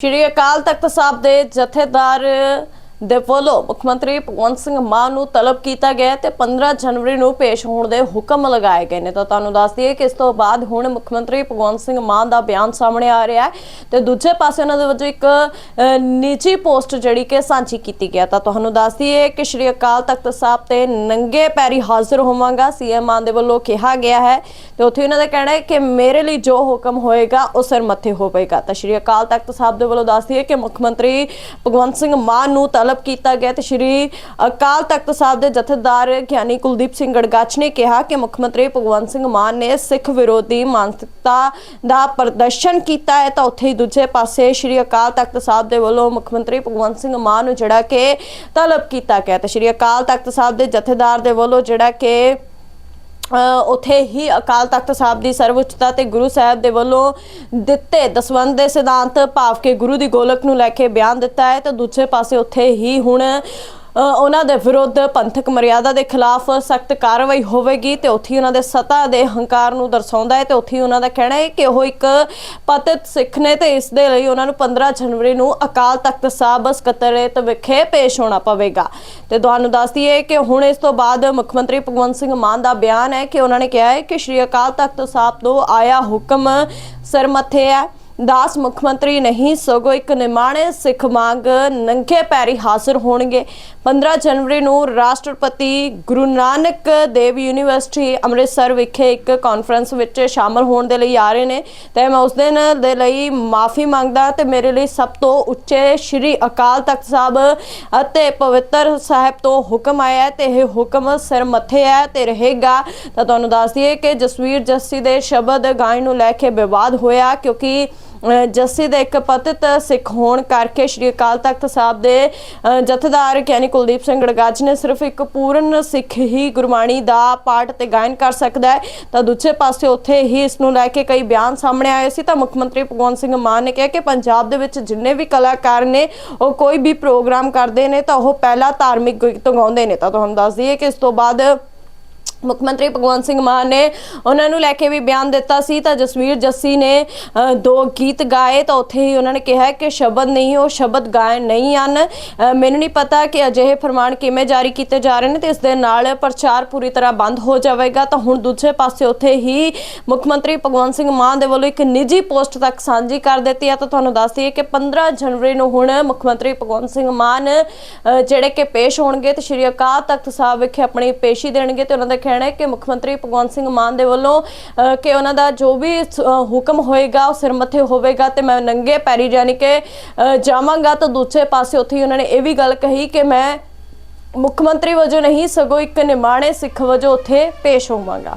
ਸ਼੍ਰੀ ਅਕਾਲ ਤਖਤ ਸਾਹਿਬ ਦੇ ਜਥੇਦਾਰ ਦੇ ਵੱਲੋਂ ਮੁੱਖ ਮੰਤਰੀ ਭਗਵੰਤ ਸਿੰਘ ਮਾਨ ਨੂੰ ਤਲਬ ਕੀਤਾ ਗਿਆ ਹੈ ਤੇ 15 ਜਨਵਰੀ ਨੂੰ ਪੇਸ਼ ਹੋਣ ਦੇ ਹੁਕਮ ਲਗਾਏ ਗਏ ਨੇ। ਤਾਂ ਤੁਹਾਨੂੰ ਦੱਸ ਦਈਏ ਕਿ ਇਸ ਤੋਂ ਬਾਅਦ ਹੁਣ ਮੁੱਖ ਮੰਤਰੀ ਭਗਵੰਤ ਸਿੰਘ ਮਾਨ ਦਾ ਬਿਆਨ ਸਾਹਮਣੇ ਆ ਰਿਹਾ ਹੈ ਤੇ ਦੂਜੇ ਪਾਸੇ ਉਹਨਾਂ ਦੇ ਵਜੋਂ ਇੱਕ ਨਿੱਜੀ ਪੋਸਟ ਜਿਹੜੀ ਕਿ ਸਾਂਝੀ ਕੀਤੀ ਗਿਆ ਤਾਂ ਤੁਹਾਨੂੰ ਦੱਸ ਦਈਏ ਕਿ ਸ਼੍ਰੀ ਅਕਾਲ ਤਖਤ ਸਾਹਿਬ ਤੇ ਨੰਗੇ ਪੈਰੀ ਹਾਜ਼ਰ ਹੋਵਾਂਗਾ, ਸੀਐਮ ਮਾਨ ਦੇ ਵੱਲੋਂ ਕਿਹਾ ਗਿਆ ਹੈ ਤੇ ਉੱਥੇ ਉਹਨਾਂ ਦਾ ਕਹਿਣਾ ਹੈ ਕਿ ਮੇਰੇ ਲਈ ਜੋ ਹੁਕਮ ਹੋਏਗਾ, ਉਹ ਸਿਰ ਮੱਥੇ ਹੋਵੇਗਾ। ਤਾਂ ਸ਼੍ਰੀ ਅਕਾਲ ਤਖਤ ਸਾਹਿਬ ਦੇ ਵੱਲੋਂ ਦੱਸ ਦਈਏ ਕਿ ਮੁੱਖ ਮੰਤਰੀ ਭਗਵੰਤ ਸਿੰਘ ਮਾਨ ਨੂੰ ਤਲਬ ਤਲਬ ਕੀਤਾ ਗਿਆ ਤੇ ਸ਼੍ਰੀ ਅਕਾਲ ਤਖਤ ਸਾਹਿਬ ਦੇ ਜਥੇਦਾਰ ਗਿਆਨੀ ਕੁਲਦੀਪ ਸਿੰਘ ਗੜਗਾਚ ਨੇ ਕਿਹਾ ਕਿ ਮੁੱਖ ਮੰਤਰੀ ਭਗਵੰਤ ਸਿੰਘ ਮਾਨ ਨੇ ਸਿੱਖ ਵਿਰੋਧੀ ਮਾਨਸਿਕਤਾ ਦਾ ਪ੍ਰਦਰਸ਼ਨ ਕੀਤਾ ਹੈ। ਤਾਂ ਉੱਥੇ ਹੀ ਦੂਜੇ ਪਾਸੇ ਸ਼੍ਰੀ ਅਕਾਲ ਤਖਤ ਸਾਹਿਬ ਦੇ ਵੱਲੋਂ ਮੁੱਖ ਮੰਤਰੀ ਭਗਵੰਤ ਸਿੰਘ ਮਾਨ ਨੂੰ ਜਿਹੜਾ ਕਿ ਤਲਬ ਕੀਤਾ ਗਿਆ ਤੇ ਸ਼੍ਰੀ ਅਕਾਲ ਤਖਤ ਸਾਹਿਬ ਦੇ ਜਥੇਦਾਰ ਦੇ ਵੱਲੋਂ ਜਿਹੜਾ ਕਿ ਉੱਥੇ ਹੀ ਅਕਾਲ ਤਖਤ ਸਾਹਿਬ ਦੀ ਸਰਵਉੱਚਤਾ ਤੇ ਗੁਰੂ ਸਾਹਿਬ ਦੇ ਵੱਲੋਂ ਦਿੱਤੇ ਦਸਵੰਧ ਦੇ ਸਿਧਾਂਤ ਭਾਵ ਕੇ ਗੁਰੂ ਦੀ ਗੋਲਕ ਨੂੰ ਲੈ ਕੇ ਬਿਆਨ ਦਿੱਤਾ ਹੈ, ਤੇ ਦੂਜੇ ਪਾਸੇ ਉੱਥੇ ਹੀ ਹੁਣ ਉਹਨਾਂ ਦੇ ਵਿਰੁੱਧ ਪੰਥਕ ਮਰਿਆਦਾ ਦੇ ਖਿਲਾਫ ਸਖਤ ਕਾਰਵਾਈ ਹੋਵੇਗੀ ਤੇ ਉੱਥੇ ਉਹਨਾਂ ਦੇ ਸਤਾ ਦੇ ਹੰਕਾਰ ਨੂੰ ਦਰਸਾਉਂਦਾ ਹੈ ਤੇ ਉੱਥੇ ਉਹਨਾਂ ਦਾ ਕਹਿਣਾ ਹੈ ਕਿ ਉਹ ਇੱਕ ਪਤਿਤ ਸਿੱਖ ਨੇ ਤੇ ਇਸ ਦੇ ਲਈ ਉਹਨਾਂ ਨੂੰ 15 ਜਨਵਰੀ ਨੂੰ ਅਕਾਲ ਤਖਤ ਸਾਹਿਬ ਸਕੱਤਰੇਤ ਵਿਖੇ ਪੇਸ਼ ਹੋਣਾ ਪਵੇਗਾ। ਤੇ ਤੁਹਾਨੂੰ ਦੱਸ ਦਈਏ ਕਿ ਹੁਣ ਇਸ ਤੋਂ ਬਾਅਦ ਮੁੱਖ ਮੰਤਰੀ ਭਗਵੰਤ ਸਿੰਘ ਮਾਨ ਦਾ ਬਿਆਨ ਹੈ ਕਿ ਉਹਨਾਂ ਨੇ ਕਿਹਾ ਹੈ ਕਿ ਸ਼੍ਰੀ ਅਕਾਲ ਤਖਤ ਸਾਹਿਬ ਤੋਂ ਆਇਆ ਹੁਕਮ ਸਿਰ ਮੱਥੇ ਹੈ। ਦਾਸ ਮੁੱਖ ਮੰਤਰੀ ਨਹੀਂ, ਸਗੋਂ ਇੱਕ ਨਿਮਾਣੇ ਸਿੱਖ ਮੰਗ ਨੰਗੇ ਪੈਰੀ ਹਾਜ਼ਰ ਹੋਣਗੇ। 15 ਜਨਵਰੀ ਨੂੰ ਰਾਸ਼ਟਰਪਤੀ ਗੁਰੂ ਨਾਨਕ ਦੇਵ ਯੂਨੀਵਰਸਿਟੀ ਅੰਮ੍ਰਿਤਸਰ ਵਿਖੇ ਇੱਕ ਕਾਨਫਰੰਸ ਵਿੱਚ ਸ਼ਾਮਲ ਹੋਣ ਦੇ ਲਈ ਆ ਰਹੇ ਨੇ। ਤੇ ਮੈਂ ਉਸ ਦਿਨ ਦੇ ਲਈ ਮਾਫੀ ਮੰਗਦਾ ਤੇ ਮੇਰੇ ਲਈ ਸਭ ਤੋਂ ਉੱਚੇ ਸ਼੍ਰੀ ਅਕਾਲ ਤਖਤ ਸਾਹਿਬ ਅਤੇ ਪਵਿੱਤਰ ਸਾਹਿਬ ਤੋਂ ਹੁਕਮ ਆਇਆ ਹੈ ਤੇ ਇਹ ਹੁਕਮ ਸਿਰ ਮੱਥੇ ਹੈ ਤੇ ਰਹੇਗਾ। ਤਾਂ ਤੁਹਾਨੂੰ ਦੱਸ ਦਈਏ ਕਿ ਜਸਵੀਰ ਜੱਸੀ ਦੇ ਸ਼ਬਦ ਗਾਇਨ ਨੂੰ ਲੈ ਕੇ ਵਿਵਾਦ ਹੋਇਆ ਕਿਉਂਕਿ ਜੱਸੀ ਦੇ ਇੱਕ ਪਤਿਤ ਸਿੱਖ ਹੋਣ ਕਰਕੇ ਸ਼੍ਰੀ ਅਕਾਲ ਤਖਤ ਸਾਹਿਬ ਦੇ ਜਥੇਦਾਰ ਗਿਆਨੀ ਕੁਲਦੀਪ ਸਿੰਘ ਗੜਗਾਚ ਨੇ ਸਿਰਫ ਇੱਕ ਪੂਰਨ ਸਿੱਖ ਹੀ ਗੁਰਬਾਣੀ ਦਾ ਪਾਠ ਤੇ ਗਾਇਨ ਕਰ ਸਕਦਾ ਹੈ। ਤਾਂ ਦੂਜੇ ਪਾਸੇ ਉੱਥੇ ਹੀ ਇਸ ਨੂੰ ਲੈ ਕੇ ਕਈ ਬਿਆਨ ਸਾਹਮਣੇ ਆਏ ਸੀ। ਤਾਂ ਮੁੱਖ ਮੰਤਰੀ ਭਗਵੰਤ ਸਿੰਘ ਮਾਨ ਨੇ ਕਿਹਾ ਕਿ ਪੰਜਾਬ ਦੇ ਵਿੱਚ ਜਿੰਨੇ ਵੀ ਕਲਾਕਾਰ ਨੇ, ਉਹ ਕੋਈ ਵੀ ਪ੍ਰੋਗਰਾਮ ਕਰਦੇ ਨੇ ਤਾਂ ਉਹ ਪਹਿਲਾਂ ਧਾਰਮਿਕ ਗੀਤ ਗਾਉਂਦੇ ਨੇ। ਤਾਂ ਤੁਹਾਨੂੰ ਦੱਸ ਦਈਏ ਕਿ ਇਸ ਤੋਂ ਬਾਅਦ ਮੁੱਖ ਮੰਤਰੀ ਭਗਵੰਤ ਸਿੰਘ ਮਾਨ ਨੇ ਉਹਨਾਂ ਨੂੰ ਲੈ ਕੇ ਵੀ ਬਿਆਨ ਦਿੱਤਾ ਸੀ। ਤਾਂ ਜਸਵੀਰ ਜੱਸੀ ਨੇ ਦੋ ਗੀਤ ਗਾਏ ਤਾਂ ਉੱਥੇ ਹੀ ਉਹਨਾਂ ਨੇ ਕਿਹਾ ਕਿ ਸ਼ਬਦ ਨਹੀਂ, ਉਹ ਸ਼ਬਦ ਗਾਏ ਨਹੀਂ ਹਨ। ਮੈਨੂੰ ਨਹੀਂ ਪਤਾ ਕਿ ਅਜਿਹੇ ਫਰਮਾਨ ਕਿਵੇਂ ਜਾਰੀ ਕੀਤੇ ਜਾ ਰਹੇ ਨੇ ਤੇ ਇਸ ਦੇ ਨਾਲ ਪ੍ਰਚਾਰ ਪੂਰੀ ਤਰ੍ਹਾਂ ਬੰਦ ਹੋ ਜਾਵੇਗਾ। ਤਾਂ ਹੁਣ ਦੂਜੇ ਪਾਸੇ ਉੱਥੇ ਹੀ ਮੁੱਖ ਮੰਤਰੀ ਭਗਵੰਤ ਸਿੰਘ ਮਾਨ ਦੇ ਵੱਲੋਂ ਇੱਕ ਨਿੱਜੀ ਪੋਸਟ ਤੱਕ ਸਾਂਝੀ ਕਰ ਦਿੱਤੀ ਹੈ। ਤਾਂ ਤੁਹਾਨੂੰ ਦੱਸ ਦਈਏ ਕਿ 15 ਜਨਵਰੀ ਨੂੰ ਹੁਣ ਮੁੱਖ ਮੰਤਰੀ ਭਗਵੰਤ ਸਿੰਘ ਮਾਨ ਜਿਹੜੇ ਕਿ ਪੇਸ਼ ਹੋਣਗੇ ਤੇ ਸ਼੍ਰੀ ਅਕਾਲ ਤਖਤ ਸਾਹਿਬ ਵਿਖੇ ਆਪਣੀ ਪੇਸ਼ੀ ਦੇਣਗੇ ਤੇ ਉਹਨਾਂ ਦੇ ਕਹਿਣਾ ਹੈ ਕਿ ਮੁੱਖ ਮੰਤਰੀ ਭਗਵੰਤ ਸਿੰਘ ਮਾਨ ਦੇ ਵੱਲੋਂ ਅ, ਕਿ ਉਹਨਾਂ ਦਾ ਜੋ ਵੀ ਹੁਕਮ ਹੋਏਗਾ ਉਹ ਸਿਰ ਮੱਥੇ ਹੋਵੇਗਾ ਤੇ ਮੈਂ ਨੰਗੇ ਪੈਰੀ ਜਾਨੀ ਕਿ ਜਾਵਾਂਗਾ ਤਾਂ ਦੂਜੇ ਪਾਸੇ ਉੱਥੇ ਹੀ ਉਹਨਾਂ ਨੇ ਇਹ ਵੀ ਗੱਲ ਕਹੀ ਕਿ ਮੈਂ ਮੁੱਖ ਮੰਤਰੀ ਵਜੋਂ ਨਹੀਂ ਸਗੋਂ ਇੱਕ ਨਿਮਾਣੇ ਸਿੱਖ ਵਜੋਂ ਉੱਥੇ ਪੇਸ਼ ਹੋਵਾਂਗਾ।